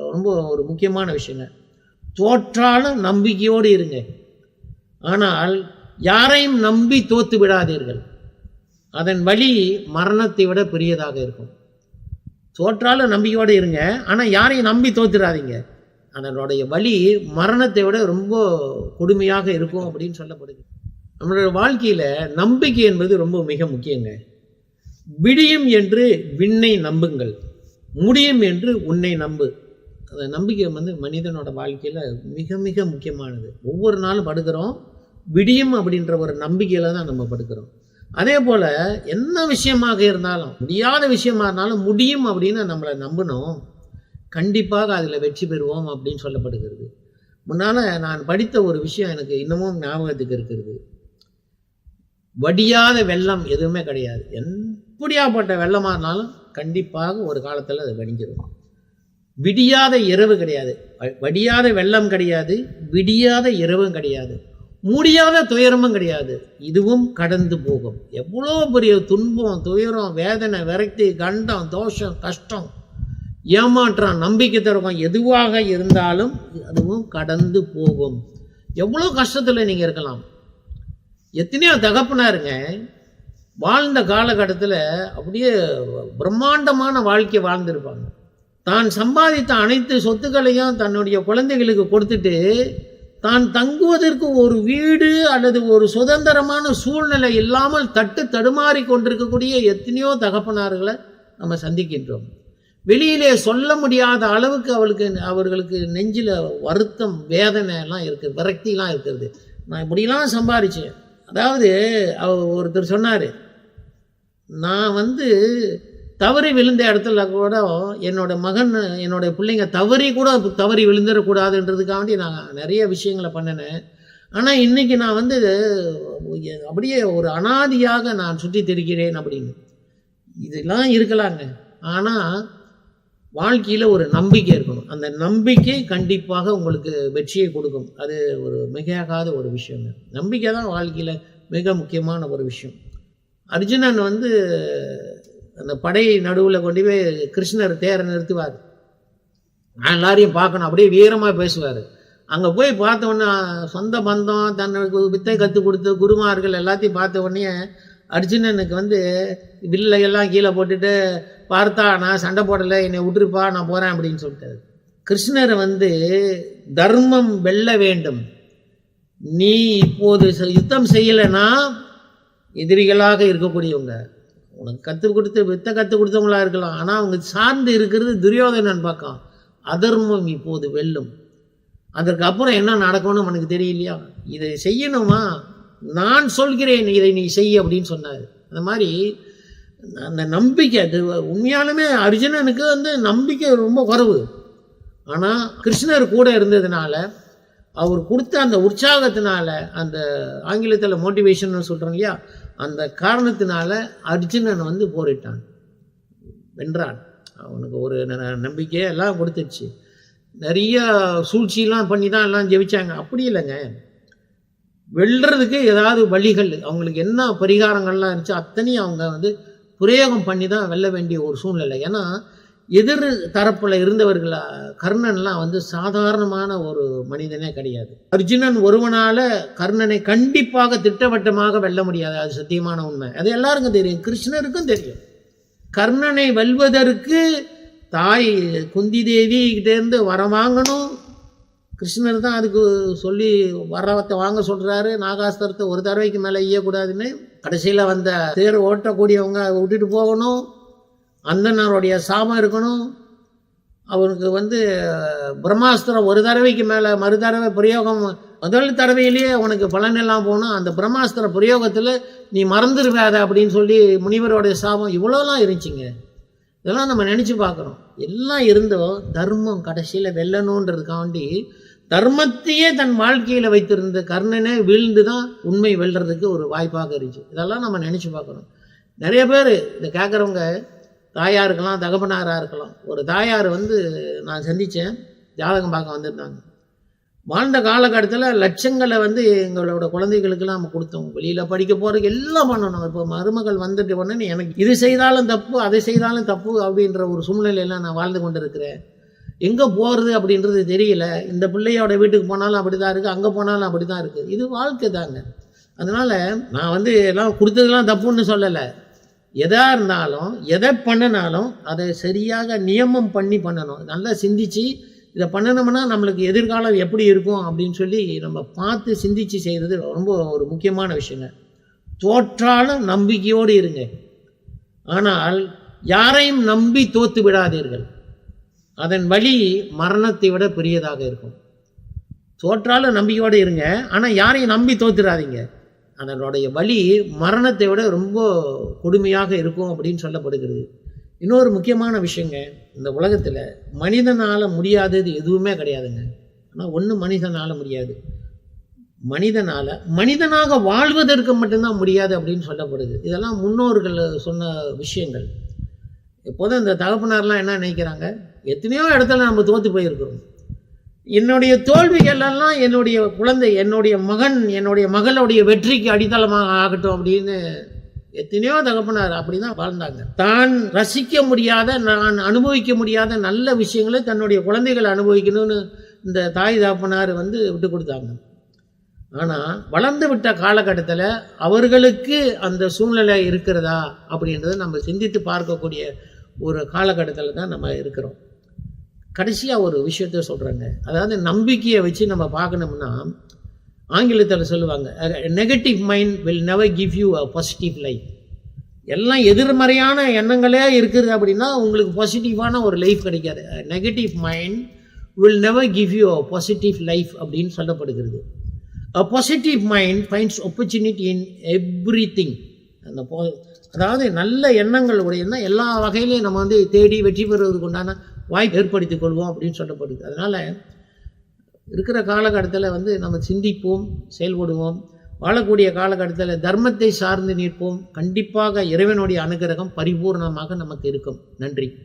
ரொம்ப ஒரு முக்கியமான விஷயங்க. தோற்றாலும் நம்பிக்கையோடு இருங்க. ஆனால் யாரையும் நம்பி தோத்து விடாதீர்கள். அதன் வழி மரணத்தை விட பெரியதாக இருக்கும். தோற்றாலும் நம்பிக்கையோடு இருங்க. ஆனால் யாரையும் நம்பி தோத்துடாதீங்க அதனுடைய வழி மரணத்தை விட ரொம்ப கொடுமையாக இருக்கும் அப்படின்னு சொல்லப்படுது. நம்மளுடைய வாழ்க்கையில் நம்பிக்கை என்பது ரொம்ப மிக முக்கியங்க. விடியும் என்று விண்ணை நம்புங்கள். முடியும் என்று உன்னை நம்பு. அந்த நம்பிக்கை வந்து மனிதனோட வாழ்க்கையில் மிக மிக முக்கியமானது. ஒவ்வொரு நாளும் படுக்கிறோம் விடியும் அப்படின்ற ஒரு நம்பிக்கையில் தான் நம்ம படுக்கிறோம். அதே போல் என்ன விஷயமாக இருந்தாலும் முடியாத விஷயமா இருந்தாலும் முடியும் அப்படின்னு நம்மளை நம்பணும். கண்டிப்பாக அதில் வெற்றி பெறுவோம் அப்படின்னு சொல்லப்படுகிறது. முன்னால் நான் படித்த ஒரு விஷயம் எனக்கு இன்னமும் ஞாபகத்துக்கு இருக்கிறது. வடியாத வெள்ளம் எதுவுமே கிடையாது. எப்படியாப்பட்ட வெள்ளமாக இருந்தாலும் கண்டிப்பாக ஒரு காலத்தில் அது வடிஞ்சிடும் விடியாத இரவு கிடையாது. வ- வடியாத வெள்ளம் கிடையாது விடியாத இரவும் கிடையாது. முடியாத துயரமும் கிடையாது. இதுவும் கடந்து போகும். எவ்வளோ பெரிய துன்பம் துயரம் வேதனை விரக்தி கண்டம் தோஷம் கஷ்டம். ஏமாற்றம் நம்பிக்கை தருவோம் எதுவாக இருந்தாலும் அதுவும் கடந்து போகும். எவ்வளோ கஷ்டத்தில் நீங்கள் இருக்கலாம். எத்தனையோ தகப்பனாருங்க வாழ்ந்த காலகட்டத்தில் அப்படியே பிரம்மாண்டமான வாழ்க்கையை வாழ்ந்திருப்பாங்க. தான் சம்பாதித்த அனைத்து சொத்துக்களையும் தன்னுடைய குழந்தைகளுக்கு கொடுத்துட்டு தான் தங்குவதற்கு ஒரு வீடு அல்லது ஒரு சுதந்திரமான சூழ்நிலை இல்லாமல் தட்டு தடுமாறி கொண்டிருக்கக்கூடிய எத்தனையோ தகப்பனார்களை நம்ம சந்திக்கின்றோம். வெளியிலே சொல்ல முடியாத அளவுக்கு அவளுக்கு அவர்களுக்கு நெஞ்சில் வருத்தம் வேதனை எல்லாம் இருக்குது விரக்திலாம் இருக்கிறது. நான் இப்படிலாம் சம்பாரிச்சேன். அதாவது அவ ஒருத்தர் சொன்னார் நான் வந்து தவறி விழுந்த இடத்துல கூட என்னோட மகன் என்னோட பிள்ளைங்க தவறி கூட தவறி விழுந்துடக்கூடாதுன்றதுக்காண்டி நான் நிறைய விஷயங்களை பண்ணினேன். ஆனால் இன்றைக்கி நான் வந்து அப்படியே ஒரு அனாதியாக நான் சுற்றி தெரிகிறேன் அப்படின்னு. இதெல்லாம் இருக்கலாங்க. ஆனால் வாழ்க்கையில் ஒரு நம்பிக்கை இருக்கணும். அந்த நம்பிக்கை கண்டிப்பாக உங்களுக்கு வெற்றியை கொடுக்கும். அது ஒரு மிகையாகாத ஒரு விஷயங்க. நம்பிக்கை தான் வாழ்க்கையில் மிக முக்கியமான ஒரு விஷயம். அர்ஜுனன் வந்து அந்த படை நடுவில் கொண்டு போய் கிருஷ்ணர் தேரை நிறுத்துவார். நான் எல்லாரையும் பார்க்கணும். அப்படியே வீரமாக பேசுவார். அங்கே போய் பார்த்த உடனே சொந்த பந்தம் தன்னுக்கு வித்தை கற்றுக் கொடுத்து குருமார்கள் எல்லாத்தையும் பார்த்த உடனே அர்ஜுனனுக்கு வந்து வில்லை எல்லாம் கீழே போட்டுட்டு பார்த்தா நான் சண்டை போடலை. என்னை விட்டுருப்பா. நான் போகிறேன் அப்படின்னு சொல்லிட்டாரு. கிருஷ்ணர் வந்து தர்மம் வெல்ல வேண்டும். நீ இப்போது யுத்தம் செய்யலைன்னா எதிரிகளாக இருக்கக்கூடியவங்க உனக்கு கற்றுக் கொடுத்து வித்தை கற்றுக் கொடுத்தவங்களா இருக்கலாம். ஆனால் அவங்க சார்ந்து இருக்கிறது துரியோதனன் பக்கம் அதர்மம் இப்போது வெல்லும். அதற்கு அப்புறம் என்ன நடக்கும்னு உனக்கு தெரியலையா? இதை செய்யணுமா? நான் சொல்கிறேன் இதை நீ செய் அப்படின்னு சொன்னார். அந்த மாதிரி அந்த நம்பிக்கை அது உண்மையாலுமே அர்ஜுனனுக்கு வந்து நம்பிக்கை ரொம்ப குறவு. ஆனால் கிருஷ்ணர் கூட இருந்ததுனால அவர் கொடுத்த அந்த உற்சாகத்தினால அந்த ஆங்கிலத்தில் மோட்டிவேஷன் சொல்கிறோம் இல்லையா? அந்த காரணத்தினால அர்ஜுனன் வந்து போரிட்டான். வென்றான். அவனுக்கு ஒரு ந- எல்லாம் கொடுத்துருச்சு நிறைய சூழ்ச்சியெல்லாம் பண்ணி தான் எல்லாம் ஜெயிச்சாங்க. அப்படி இல்லைங்க. வெல்றதுக்கு ஏதாவது வழிகள் அவங்களுக்கு என்ன பரிகாரங்கள்லாம் இருந்துச்சு அத்தனையும் அவங்க வந்து பிரயோகம் பண்ணி தான் வெல்ல வேண்டிய ஒரு சூழ்நிலை. ஏன்னா எதிர் தரப்பில் இருந்தவர்கள் கர்ணன்லாம் வந்து சாதாரணமான ஒரு மனிதனே கிடையாது. அர்ஜுனன் ஒருவனால் கர்ணனை கண்டிப்பாக திட்டவட்டமாக வெல்ல முடியாது. அது சத்தியமான உண்மை. அது எல்லாருக்கும் தெரியும். கிருஷ்ணருக்கும் தெரியும். கர்ணனை வெல்வதற்கு தாய் குந்தி தேவி கிட்டேருந்து வரம் வாங்கணும். கிருஷ்ணர் தான் அதுக்கு சொல்லி வரவத்தை வாங்க சொல்கிறாரு நாகாஸ்திரத்தை ஒரு தடவைக்கு மேலே ஈயக்கூடாதுன்னு கடைசியில் வந்த தேர் ஓட்டக்கூடியவங்க விட்டுட்டு போகணும். அந்தனருடைய சாபம் இருக்கணும். அவருக்கு வந்து பிரம்மாஸ்திரம் ஒரு தடவைக்கு மேலே மறு தடவை பிரயோகம் முதல் தடவையிலேயே உனக்கு பலன் எல்லாம் போகணும். அந்த பிரம்மாஸ்திர பிரயோகத்தில் நீ மறந்துடுவாத அப்படின்னு சொல்லி முனிவருடைய சாபம் இவ்வளோலாம் இருந்துச்சுங்க. இதெல்லாம் நம்ம நினச்சி பார்க்குறோம். எல்லாம் இருந்தோ தர்மம் கடைசியில் வெல்லணுன்றதுக்காண்டி தர்மத்தையே தன் வாழ்க்கையில் வைத்திருந்த கர்ணனே வீழ்ந்து தான் உண்மை வெல்றதுக்கு ஒரு வாய்ப்பாக இருந்துச்சு. இதெல்லாம் நம்ம நினச்சி பார்க்குறோம். நிறைய பேர் இதை கேட்குறவங்க தாயாக இருக்கலாம் தகப்பனாராக இருக்கலாம். ஒரு தாயார் வந்து நான் சந்தித்தேன் ஜாதகம் பார்க்க வந்திருந்தாங்க. வாழ்ந்த காலகட்டத்தில் லட்சங்களை வந்து எங்களோட குழந்தைகளுக்கெல்லாம் நம்ம கொடுத்தோம். வெளியில் படிக்க போகிறதுக்கு எல்லாம் பண்ணணும். இப்போ மருமகள் வந்துட்டு உடனே எனக்கு இது செய்தாலும் தப்பு அதை செய்தாலும் தப்பு அப்படின்ற ஒரு சூழ்நிலையெல்லாம் நான் வாழ்ந்து கொண்டு இருக்கிறேன் எங்கே போகிறது அப்படின்றது தெரியல. இந்த பிள்ளையோட வீட்டுக்கு போனாலும் அப்படி தான் இருக்குது அங்கே போனாலும் அப்படி தான் இருக்குது இது வாழ்க்கை தாங்க. அதனால் நான் வந்து எல்லாம் கொடுத்ததெல்லாம் தப்புன்னு சொல்லலை. எதாக இருந்தாலும் எதை பண்ணினாலும் அதை சரியாக நியமம் பண்ணி பண்ணணும். நல்லா சிந்திச்சு இதை பண்ணணும்னா நம்மளுக்கு எதிர்காலம் எப்படி இருக்கும் அப்படின்னு சொல்லி நம்ம பார்த்து சிந்திச்சு செய்கிறது ரொம்ப ஒரு முக்கியமான விஷயங்க. தோற்றாலும் நம்பிக்கையோடு இருங்க. ஆனால் யாரையும் நம்பி தோத்து விடாதீர்கள். அதன் வழி மரணத்தை விட பெரியதாக இருக்கும். தோற்றாலும் நம்பிக்கையோடு இருங்க. ஆனால் யாரையும் நம்பி தோத்துடாதீங்க அதனுடைய வழி மரணத்தை விட ரொம்ப கொடுமையாக இருக்கும் அப்படின்னு சொல்லப்படுகிறது. இன்னொரு முக்கியமான விஷயங்க இந்த உலகத்தில் மனிதனால் முடியாதது எதுவுமே கிடையாதுங்க. ஆனால் ஒன்று மனிதனால் முடியாது. மனிதனால் மனிதனாக வாழ்வதற்கு மட்டும்தான் முடியாது அப்படின்னு சொல்லப்படுது. இதெல்லாம் முன்னோர்கள் சொன்ன விஷயங்கள். எப்போதும் இந்த தகப்பனார்லாம் என்ன நினைக்கிறாங்க? எத்தனையோ இடத்துல நம்ம தோற்று போயிருக்கிறோம். என்னுடைய தோல்விகள் எல்லாம் என்னுடைய குழந்தை என்னுடைய மகன் என்னுடைய மகளுடைய வெற்றிக்கு அடித்தளமாக ஆகட்டும் அப்படின்னு எத்தனையோ தகப்பனார் அப்படி தான் வாழ்ந்தாங்க. தான் ரசிக்க முடியாத நான் அனுபவிக்க முடியாத நல்ல விஷயங்களை தன்னுடைய குழந்தைகள் அனுபவிக்கணும்னு இந்த தாய் தகப்பனார் வந்து விட்டு கொடுத்தாங்க. ஆனால் வளர்ந்து விட்ட காலகட்டத்தில் அவர்களுக்கு அந்த சூழ்நிலை இருக்கிறதா அப்படின்றத நம்ம சிந்தித்து பார்க்கக்கூடிய ஒரு காலகட்டத்தில் தான் நம்ம இருக்கிறோம். கடைசியாக ஒரு விஷயத்த சொல்கிறாங்க அதாவது நம்பிக்கையை வச்சு நம்ம பார்க்கணும்னா ஆங்கிலத்தில் சொல்லுவாங்க negative mind will never give you a positive life எல்லாம் எதிர்மறையான எண்ணங்களே இருக்குது அப்படின்னா உங்களுக்கு பாசிட்டிவான ஒரு லைஃப் கிடைக்காது. Negative mind will never give you a positive life அப்படின்னு சொல்லப்படுகிறது. A positive mind finds opportunity in everything அந்த போ அதாவது நல்ல எண்ணங்கள் உடையதுன்னா எல்லா வகையிலையும் நம்ம வந்து தேடி வெற்றி பெறுவதற்கு உண்டான வாய்ப்பு ஏற்படுத்திக் கொள்வோம் அப்படின்னு சொல்லப்படுது. அதனால் இருக்கிற காலகட்டத்தில் வந்து நம்ம சிந்திப்போம் செயல்படுவோம். வாழக்கூடிய காலகட்டத்தில் தர்மத்தை சார்ந்து நிற்போம். கண்டிப்பாக இறைவனுடைய அனுகிரகம் பரிபூர்ணமாக நமக்கு இருக்கும். நன்றி.